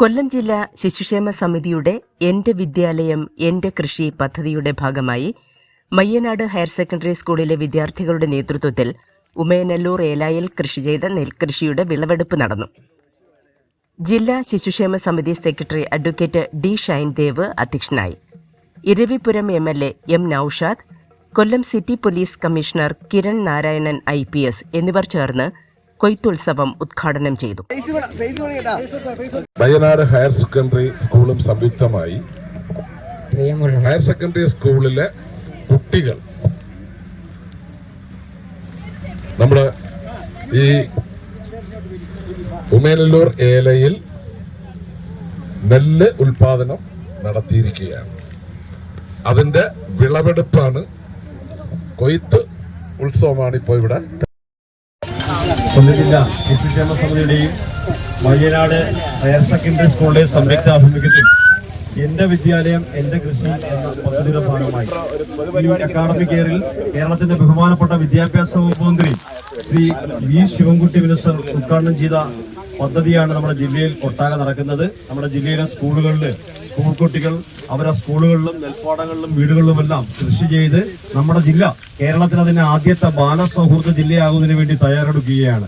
കൊല്ലം ജില്ലാ ശിശുക്ഷേമ സമിതിയുടെ എന്റെ വിദ്യാലയം എന്റെ കൃഷി പദ്ധതിയുടെ ഭാഗമായി മയ്യനാട് ഹയർ സെക്കൻഡറി സ്കൂളിലെ വിദ്യാർത്ഥികളുടെ നേതൃത്വത്തിൽ ഉമയനല്ലൂർ ഏലായിൽ കൃഷി ചെയ്ത നെൽകൃഷിയുടെ വിളവെടുപ്പ് നടന്നു. ജില്ലാ ശിശുക്ഷേമ സമിതി സെക്രട്ടറി അഡ്വക്കേറ്റ് ഡി ഷൈൻദേവ് അധ്യക്ഷനായി. Eravipuram M L A M Noushad Kollam city police commissioner Kiran Narayanan I എന്നിവർ ചേർന്ന് കൊയ്ത്തുത്സവം ഉദ്ഘാടനം ചെയ്തു. വയനാട് ഹയർ സെക്കൻഡറി സ്കൂളും സംയുക്തമായി പ്രിയമുള്ള ഹയർ സെക്കൻഡറി സ്കൂളിലെ കുട്ടികൾ നമ്മുടെ ഈ ഉമേനല്ലൂർ ഏലയിൽ നെല്ല് ഉൽപാദനം നടത്തിയിരിക്കുകയാണ്. അതിന്റെ വിളവെടുപ്പാണ് കൊയ്ത്ത് ഉത്സവമാണ് ഇപ്പോൾ ഇവിടെ കൊല്ലം ജില്ലാ സമിതിയുടെയും വയ്യനാട് ഹയർ സെക്കൻഡറി സ്കൂളിന്റെയും സംയുക്ത ആഭിമുഖ്യത്തിൽ എന്റെ വിദ്യാലയം എന്റെ കൃഷി എന്ന പദ്ധതിയുടെ ഭാഗമായി. ഈ അക്കാഡമിക് ഇയറിൽ കേരളത്തിന്റെ ബഹുമാനപ്പെട്ട വിദ്യാഭ്യാസ വകുപ്പ് മന്ത്രി ശ്രീ വി ശിവൻകുട്ടി മിനിസ്റ്റർ ഉദ്ഘാടനം ചെയ്ത പദ്ധതിയാണ് നമ്മുടെ ജില്ലയിൽ ഒട്ടാകെ നടക്കുന്നത്. നമ്മുടെ ജില്ലയിലെ സ്കൂളുകളിൽ സ്കൂൾ കുട്ടികൾ അവരെ സ്കൂളുകളിലും നെൽപ്പാടങ്ങളിലും വീടുകളിലുമെല്ലാം കൃഷി ചെയ്ത് നമ്മുടെ ജില്ല കേരളത്തിൽ അതിന് ആദ്യത്തെ ബാലസൗഹൃദ ജില്ലയാകുന്നതിന് വേണ്ടി തയ്യാറെടുക്കുകയാണ്.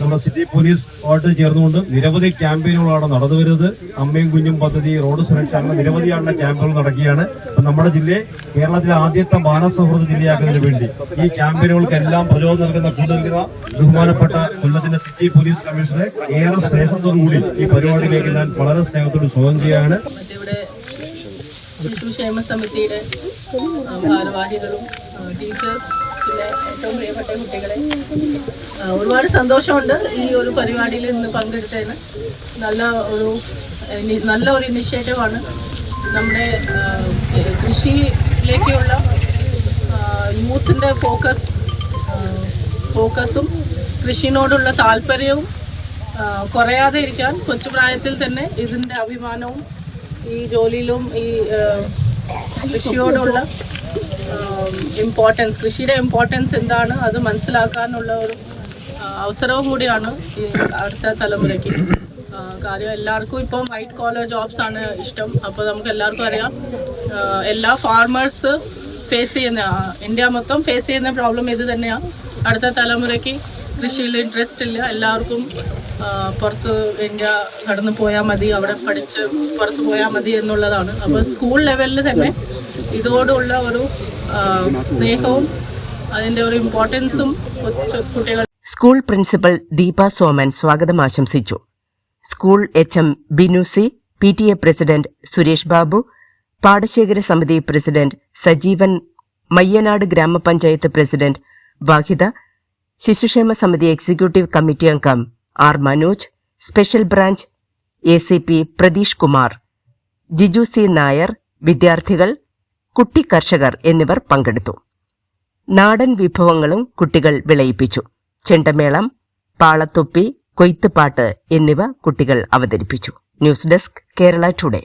നമ്മുടെ സിറ്റി പോലീസ് ആയിട്ട് ചേർന്നുകൊണ്ട് നിരവധി ക്യാമ്പയിനുകളാണ് നടന്നു വരുന്നത് അമ്മയും കുഞ്ഞും പദ്ധതി റോഡ് സുരക്ഷ അങ്ങനെ നിരവധിയാണ് ക്യാമ്പുകൾ നടക്കുകയാണ്. നമ്മുടെ ജില്ലയെ കേരളത്തിലെ ആദ്യത്തെ ബാലസൗഹൃദ ജില്ലയാക്കുന്നതിന് വേണ്ടി ഈ ക്യാമ്പയിനുകൾക്കെല്ലാം പ്രചോദനം നൽകുന്ന കൂടുതൽ ബഹുമാനപ്പെട്ട കൊല്ലത്തിന്റെ സിറ്റി പോലീസ് കമ്മീഷണറെ ഏറെ സ്നേഹത്തോടുകൂടി ഈ പരിപാടിയിലേക്ക് ഞാൻ വളരെ സ്നേഹത്തോട് സ്വാഗതം ഇവിടെ ശിശുക്ഷേമ സമിതിയുടെ ഭാരവാഹികളും ടീച്ചേഴ്സ് കുട്ടികളെ. ഒരുപാട് സന്തോഷമുണ്ട് ഈ ഒരു പരിപാടിയിൽ ഇന്ന് പങ്കെടുത്തതിന്. നല്ല ഒരു നല്ല ഒരു ഇനിഷ്യേറ്റീവാണ് നമ്മുടെ കൃഷിയിലേക്കുള്ള യൂത്തിന്റെ ഫോക്കസ് ഫോക്കസും കൃഷിനോടുള്ള താല്പര്യവും കുറയാതെ ഇരിക്കാൻ കൊച്ചുപ്രായത്തിൽ തന്നെ ഇതിന്റെ അഭിമാനവും ഈ ജോലിയിലും ഈ കൃഷിയോടുള്ള ഇമ്പോർട്ടൻസ് കൃഷിയുടെ ഇമ്പോർട്ടൻസ് എന്താണ്? അത് മനസ്സിലാക്കാനുള്ള ഒരു അവസരവും കൂടിയാണ് ഈ അടുത്ത തലമുറയ്ക്ക്. കാര്യം എല്ലാവർക്കും ഇപ്പം വൈറ്റ് കോളർ ജോബ്സ് ആണ് ഇഷ്ടം. അപ്പോൾ നമുക്ക് എല്ലാവർക്കും അറിയാം എല്ലാ ഫാർമേഴ്സ് ഫേസ് ചെയ്യുന്ന ഇന്ത്യ മൊത്തം ഫേസ് ചെയ്യുന്ന പ്രോബ്ലം ഇത് തന്നെയാണ് അടുത്ത തലമുറയ്ക്ക് കൃഷിയിൽ ഇൻട്രസ്റ്റ് ഇല്ല. എല്ലാവർക്കും പുറത്ത് ഇന്ത്യ കടന്നു പോയാൽ മതി അവിടെ പഠിച്ച് പുറത്ത് പോയാൽ മതി എന്നുള്ളതാണ്. അപ്പോൾ സ്കൂൾ ലെവലിൽ തന്നെ ഇതോടുള്ള ഒരു സ്നേഹവും അതിന്റെ ഒരു ഇമ്പോർട്ടൻസും കുട്ടികൾ സ്കൂൾ പ്രിൻസിപ്പൽ ദീപ സോമൻ സ്വാഗതം ആശംസിച്ചു. School H M Binu C P T A president Suresh Babu പാടശേഖര സമിതി പ്രസിഡന്റ് സജീവൻ മയ്യനാട് ഗ്രാമപഞ്ചായത്ത് പ്രസിഡന്റ് വാഹിദ ശിശുക്ഷേമ സമിതി എക്സിക്യൂട്ടീവ് കമ്മിറ്റി അംഗം R Manoj special branch A C P Pratheesh Kumar Jiju C Nair വിദ്യാർത്ഥികൾ കുട്ടി കർഷകർ എന്നിവർ പങ്കെടുത്തു. നാടൻ വിഭവങ്ങളും കുട്ടികൾ വിളയിപ്പിച്ചു. ചെണ്ടമേളം പാളത്തൊപ്പി കൊയ്ത്തുപാട്ട് എന്നിവ കുട്ടികൾ അവതരിപ്പിച്ചു. News desk Kerala today.